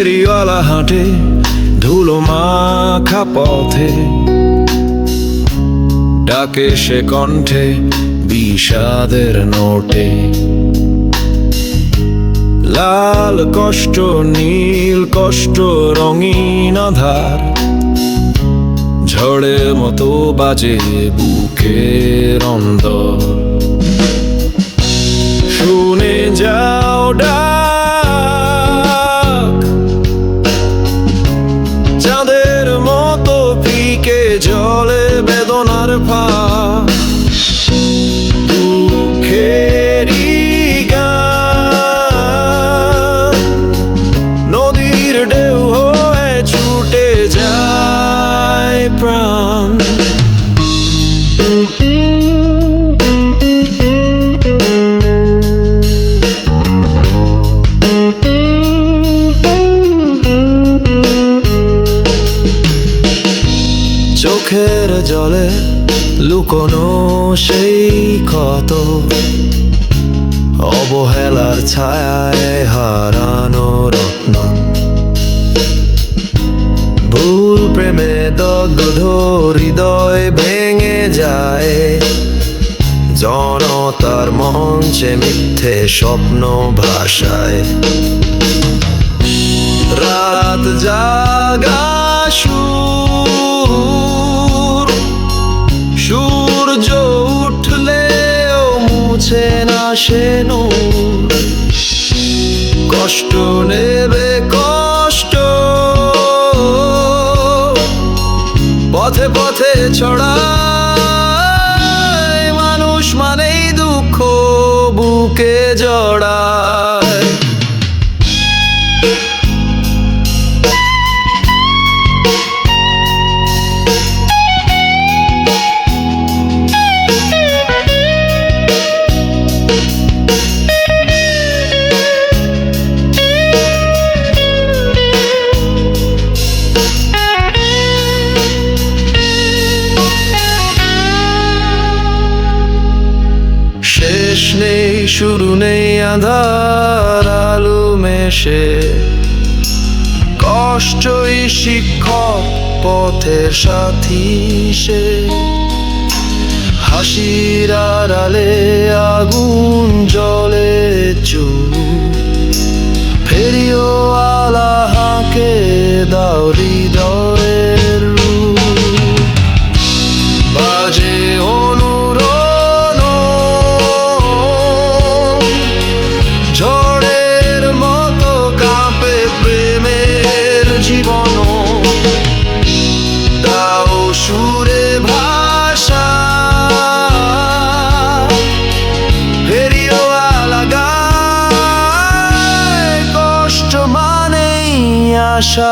ফেরিওয়ালা হাঁটে, ধুলো মাখা পথে। ডাকে সে কণ্ঠে বিষাদের নোটে। লাল কষ্ট, নীল কষ্ট, রঙিন আধার। ঝড়ের মতো বাজে বুকের অন্দর। শুনে যাও ডাক বেদনার ফাঁক চোখের জলে লুকোনো সেই ক্ষত। অবহেলার ছায়ায় হারানো রত্ন। ভুল প্রেমে দগ্ধ হৃদয় ভেঙে যায়। জনতার মঞ্চে মিথ্যে স্বপ্ন ভাষায় রাত জাগা নূর। কষ্ট নেবে কষ্ট। পথে পথে ছড়া মানুষ মানেই দুঃখ বুকে জড়ায়। শেষ নেই, শুরু নেই, আধার আলো মেশে। কষ্টই শিক্ষক পথের সাথী সে। হাসির আড়ালে আগুন aşağı